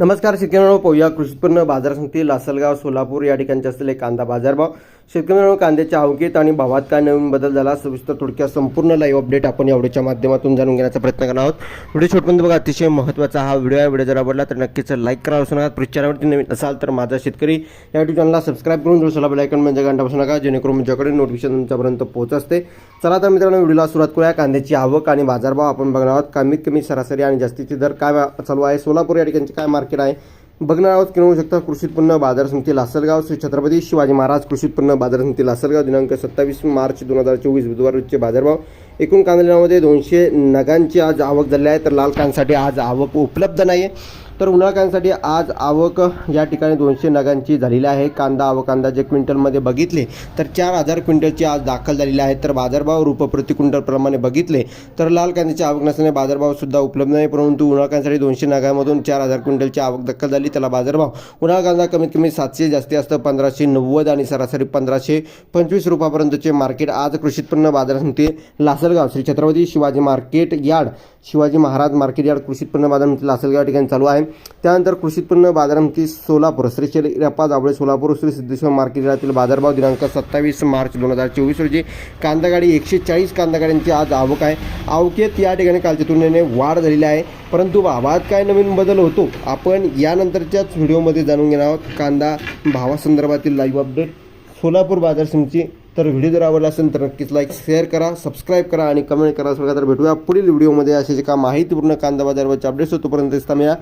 नमस्कार शेतकऱ्यांनो. पोया कृषी उत्पन्न बाजार समिती लासलगाव सोलापूर या ठिकाणचे असलेले कांदा बाजारभाव शेतकऱ्यांनो कांद्याच्या आवकेत आणि भावात काय नवीन बदल झाला सविस्तर थोडक्यात संपूर्ण लाईव्ह अपडेट आपण या व्हिडिओच्या माध्यमातून जाणून घेण्याचा प्रयत्न करणार आहोत. व्हिडिओ छोटपर्यंत बघा अतिशय महत्त्वाचा हा व्हिडिओ आहे. व्हिडिओ जर आवडला तर नक्कीच लाईक करा असं नका. प्रचारावरती नवीन असाल तर माझा शेतकरी या युट्यूब चॅनलला सबस्क्राईब करून जोडला बेल म्हणजे घंटा बसू नका जेणेकरून तुमच्याकडे नोटिफिकेशन तुमच्यापर्यंत पोहोच असते. चला तर मित्रांनो व्हिडिओला सुरुवात करूया. कांद्याची आवक आणि बाजारभाव आपण बघणार आहोत. कमीत कमी सरासरी आणि जास्तीचे दर काय चालू आहे? सोलापूर या ठिकाणचे काय मार्केट आहे? बघणार आहोत की होऊ शकता. कृषी उत्पन्न बाजार समिती लासलगाव श्री छत्रपती शिवाजी महाराज कृषी उत्पन्न बाजार समिती लासलगाव दिनांक सत्तावीस मार्च दोन हजार चोवीस बुधवार रोजचे बाजारभाव. एकूण कांदळामध्ये दोनशे नगांची आज आवक झाली आहे. तर लाल कांद्यासाठी आज आवक उपलब्ध नाही आहे तर उन्हाळकांसाठी आज आवक या ठिकाणी दोनशे नगांची झालेली आहे. कांदा आवक अंदाजे क्विंटलमध्ये बघितले तर चार हजार क्विंटलची आज दाखल झालेली आहे. तर बाजारभाव रुप प्रति क्विंटलप्रमाणे बघितले तर लाल कांद्याची आवक नसल्याने बाजारभावसुद्धा उपलब्ध नाही. परंतु उन्हाळकांसाठी दोनशे नगांमधून चार हजार क्विंटलची आवक दाखल झाली. त्याला बाजारभाव उन्हाळ कांदा कमीत कमी सातशे जास्ती असतं. पंधराशे नव्वद आणि सरासरी पंधराशे पंचवीस रुपयापर्यंतचे मार्केट आज कृषी उत्पन्न बाजार समिती Lasalgaon Shri Chhatrapati Shivaji market yard Shivaji Maharaj market yard कृषी उत्पन्न बाजार समिती लासलगाव या ठिकाणी चालू आहे. त्यानंतर कृषी उत्पन्न बाजार सोलापूर श्री शेरप्पा जावळे सोलापूर श्री सिद्धेश्वर मार्केट यार्डातील बाजारभाव दिनांक सत्तावीस मार्च दोन हजार चोवीस रोजी. कांदा गाडी एकशे चाळीस कांदा गाड्यांची आज आवक आहे. आवकेत या ठिकाणी कालच्या तुलनेने वाढ झालेली आहे. परंतु भावात काय नवीन बदल होतो? आपण यानंतरच्याच व्हिडिओमध्ये जाणून घेणार आहोत. कांदा भावासंदर्भातील लाईव्ह अपडेट सोलापूर बाजार समिती तर व्हिडिओ जर आवडला असेल तर नक्कीच लाईक शेअर करा सबस्क्राईब करा आणि कमेंट करा. सगळं तर भेटूया पुढील व्हिडिओमध्ये असे जे का माहितीपूर्ण कांदा बाजारवरचे अपडेट्स तोपर्यंत दिसता मिळा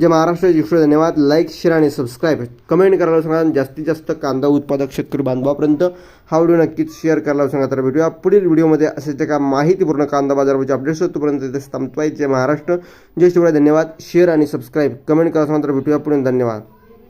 जे महाराष्ट्र जिष्ट धन्यवाद. लाईक शेअर आणि सबस्क्राईब कमेंट करायला सांगा जास्तीत जास्त कांदा उत्पादक शेतकरी बांधवापर्यंत. हा व्हिडिओ नक्कीच शेअर करायला सांगा तर भेटूया पुढील व्हिडिओमध्ये असे जे का माहितीपूर्ण कांदा बाजारवरचे अपडेट्स होतो तोपर्यंत तिथे थांबतोय. महाराष्ट्र जय शिवराय धन्यवाद. शेअर आणि सबस्क्राईब कमेंट करायला सांगा तर भेटूया पुढे धन्यवाद.